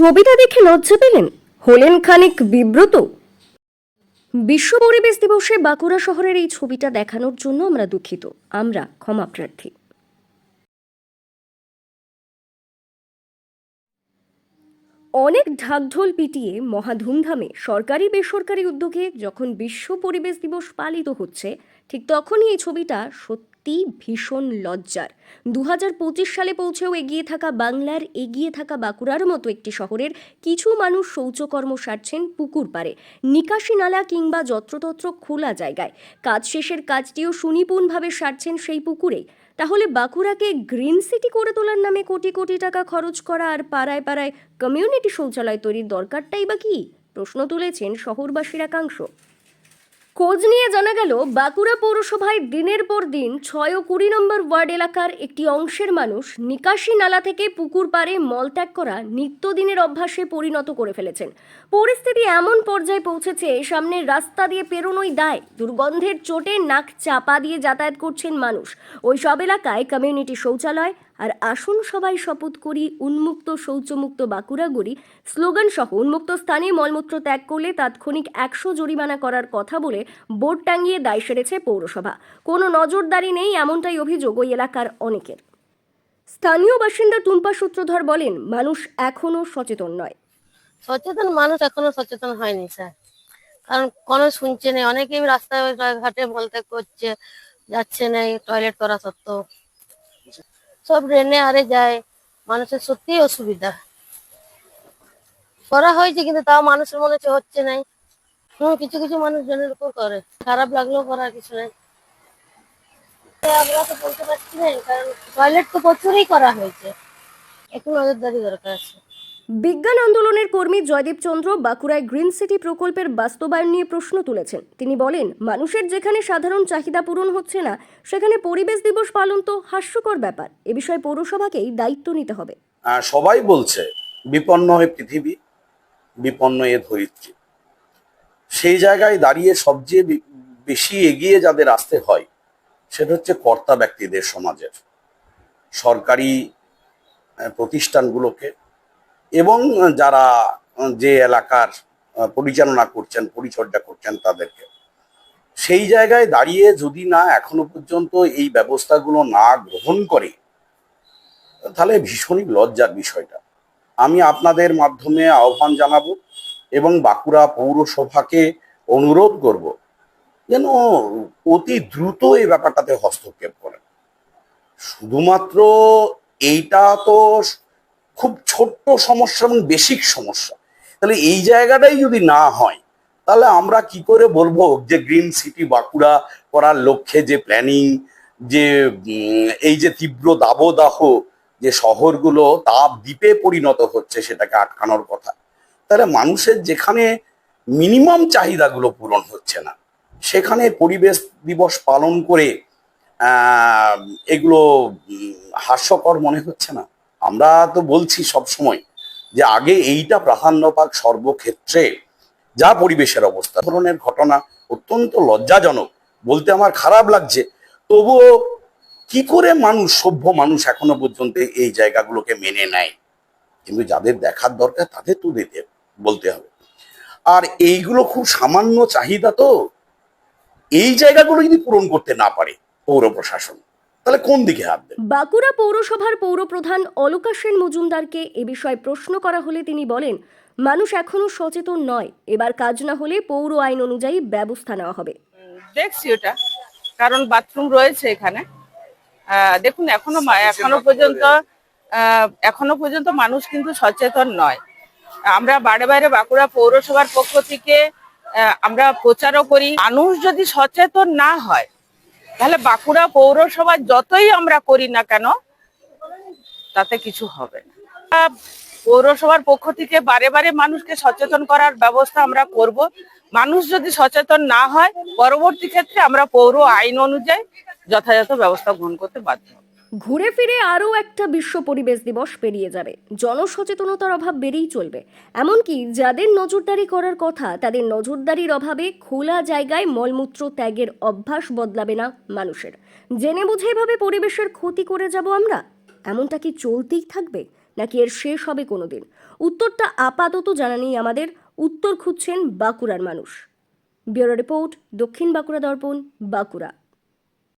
ছবিটা দেখে লজ্জা পেলেন? হলেন খানিক বিব্রত? বিশ্ব পরিবেশ দিবসে বাঁকুড়া শহরের এই ছবিটা দেখানোর জন্য আমরা দুঃখিত। আমরা ক্ষমা প্রার্থী। অনেক ঢাকঢোল পিটিয়ে মহা ধুমধামে সরকারি বেসরকারি উদ্যোগে যখন বিশ্ব পরিবেশ দিবস পালিত হচ্ছে, ঠিক তখনই এই ছবিটা সত্যি ভীষণ লজ্জার। দু হাজার পঁচিশ সালে পৌঁছেও এগিয়ে থাকা বাংলার এগিয়ে থাকা বাঁকুড়ার মতো একটি শহরের কিছু মানুষ শৌচকর্ম সারছেন পুকুর পাড়ে, নিকাশি নালা কিংবা যত্রতত্র খোলা জায়গায়। কাজ শেষের কাজটিও সুনিপুণভাবে সারছেন সেই পুকুরেই। তাহলে বাঁকুড়াকে গ্রিন সিটি করে তোলার নামে কোটি কোটি টাকা খরচ করা আর পাড়ায় পাড়ায় কমিউনিটি শৌচালয় তৈরির দরকারটাই বা কি? প্রশ্ন তুলেছেন শহরবাসীর একাংশ। খোঁজ নিয়ে জানা গেল, বাঁকুড়া পৌরসভায় দিনের পর দিন ছয় ও কুড়ি নম্বর ওয়ার্ড এলাকার একটি অংশের মানুষ নিকাশি নালা থেকে পুকুর পাড়ে মলত্যাগ করা নিত্যদিনের অভ্যাসে পরিণত করে ফেলেছেন। পরিস্থিতি এমন পর্যায়ে পৌঁছেছে সামনের রাস্তা দিয়ে পেরোনোই দায়। দুর্গন্ধের চোটে নাক চাপা দিয়ে যাতায়াত করছেন মানুষ। ওই সব এলাকায় কমিউনিটি শৌচালয় আর আসুন সবাই শপথ করি, উন্মুক্ত, শৌচমুক্ত বাঁকুড়া গড়ি। স্লোগান সহ, উন্মুক্ত স্থানে মলমূত্র ত্যাগ করলে তাৎক্ষণিক একশো জরিমানা করার কথা বলে বোর্ড টাঙিয়ে দায় সেরেছে পৌরসভা। কোনো নজরদারি নেই এমনটাই অভিযোগ ওই এলাকার অনেকের। স্থানীয় বাসিন্দা টুম্পা সূত্রধর বলেন, মানুষ এখনও সচেতন নয়। সচেতন মানুষ এখনও সচেতন হয়নি, স্যার। কারণ কোনো শুনছে না অনেকেই রাস্তায় ঘাটে মলত্যাগ করছে, যাচ্ছে না টয়লেট করা সত্ত্বেও। সব ড্রেনে আরে যায়, মানুষের সত্যি অসুবিধা। করা হয়েছে কিন্তু তাও মানুষের মনে হচ্ছে হচ্ছে নাই। হম, কিছু কিছু মানুষ জনের উপর করে। খারাপ লাগলেও করার কিছু নাই। আমরা তো বলতে পারছি না, কারণ টয়লেট তো প্রচুরই করা হয়েছে। একটু নজরদারি দরকার আছে। বিজ্ঞান আন্দোলনের কর্মী জয়দীপ চন্দ্র বাঁকুড়ায় গ্রিন সিটি প্রকল্পের বাস্তবায়ন নিয়ে প্রশ্ন তুলেছেন। তিনি বলেন, মানুষের যেখানে সাধারণ চাহিদা পূরণ হচ্ছে না, সেখানে পরিবেশ দিবস পালন তো হাস্যকর ব্যাপার। এ বিষয়ে পৌরসভাকেই দায়িত্ব নিতে হবে। সবাই বলছে, বিপন্ন হয়ে পৃথিবী, বিপন্ন এ ধরিত্রী। সেই জায়গায় দাঁড়িয়ে সবচেয়ে বেশি এগিয়ে যাদের আসতে হয়, সেটা হচ্ছে কর্তা ব্যক্তিদের সমাজের। সরকারি প্রতিষ্ঠানগুলোকে এবং যারা, যে এলাকার পরিচালনা করছেন, পরিচর্যা করছেন তাদেরকে। সেই জায়গায় দাঁড়িয়ে যদি না এখনও পর্যন্ত এই ব্যবস্থাগুলো না গ্রহণ করে, তাহলে ভীষণই লজ্জার বিষয়টা। আমি আপনাদের মাধ্যমে আহ্বান জানাব এবং বাঁকুড়া পৌরসভাকে অনুরোধ করব যেন অতি দ্রুত এই ব্যাপারটাতে হস্তক্ষেপ করেন। শুধুমাত্র এইটা তো খুব ছোট্ট সমস্যা এবং বেসিক সমস্যা। তাহলে এই জায়গাটাই যদি না হয়, তাহলে আমরা কি করে বলব যে গ্রিন সিটি বাঁকুড়া করার লক্ষ্যে যে প্ল্যানিং, যে এই যে তীব্র দাবদাহ যে শহরগুলো তাপ দ্বীপে পরিণত হচ্ছে সেটাকে আটকানোর কথা, তাহলে মানুষের যেখানে মিনিমাম চাহিদাগুলো পূরণ হচ্ছে না, সেখানে পরিবেশ দিবস পালন করে এগুলো হাস্যকর মনে হচ্ছে না? আমরা তো বলছি সব সময় যে আগে এইটা প্রাধান্য পাক সর্বক্ষেত্রে যা পরিবেশের অবস্থা, ধরনের ঘটনা অত্যন্ত লজ্জাজনক, বলতে আমার খারাপ লাগছে। তবুও কি করে মানুষ, সভ্য মানুষ এখনও পর্যন্ত এই জায়গাগুলোকে মেনে নেয়? কিন্তু যাদের দেখার দরকার তাদের তো দিতে, বলতে হবে। আর এইগুলো খুব সামান্য চাহিদা তো, এই জায়গাগুলো যদি পূরণ করতে না পারে পৌর প্রশাসন। তাহলে কোন দিকে হাত দেবে বাঁকুড়া পৌরসভার পৌরপ্রধান অলকা সেন মজুমদারকে এ বিষয়ে প্রশ্ন করা হলে তিনি বলেন মানুষ এখনও সচেতন নয় এবার কাজ না হলে পৌর আইন অনুযায়ী ব্যবস্থা নেওয়া হবে। দেখছি ওটা কারণ বাথরুম রয়েছে এখানে। আহ, দেখুন এখনও এখনও পর্যন্ত আহ, এখনও পর্যন্ত মানুষ কিন্তু সচেতন নয়। আমরা বারে বাইরে বাঁকুড়া পৌরসভার পক্ষ থেকে আহ, আমরা প্রচারও করি। মানুষ যদি সচেতন না হয় তাহলে বাঁকুড়া পৌরসভা যতই আমরা করি না কেন, তাতে কিছু হবে না পৌরসভার পক্ষ থেকে বারে বারে মানুষকে সচেতন করার ব্যবস্থা আমরা করব মানুষ যদি সচেতন না হয়, পরবর্তী ক্ষেত্রে আমরা পৌর আইন অনুযায়ী যথাযথ ব্যবস্থা গ্রহণ করতে বাধ্য। ঘুরে ফিরে আরও একটা বিশ্ব পরিবেশ দিবস পেরিয়ে যাবে। জনসচেতনতার অভাব বেড়েই চলবে। এমনকি যাদের নজরদারি করার কথা, তাদের নজরদারির অভাবে খোলা জায়গায় মলমূত্র ত্যাগের অভ্যাস বদলাবে না মানুষের। জেনে বুঝে এভাবে পরিবেশের ক্ষতি করে যাব আমরা? এমনটা কি চলতেই থাকবে? নাকি এর শেষ হবে কোনোদিন? উত্তরটা আপাতত জানা নেই আমাদের। উত্তর খুঁজছেন বাঁকুড়ার মানুষ। ব্যুরো রিপোর্ট দক্ষিণ বাঁকুড়া দর্পণ, বাঁকুড়া।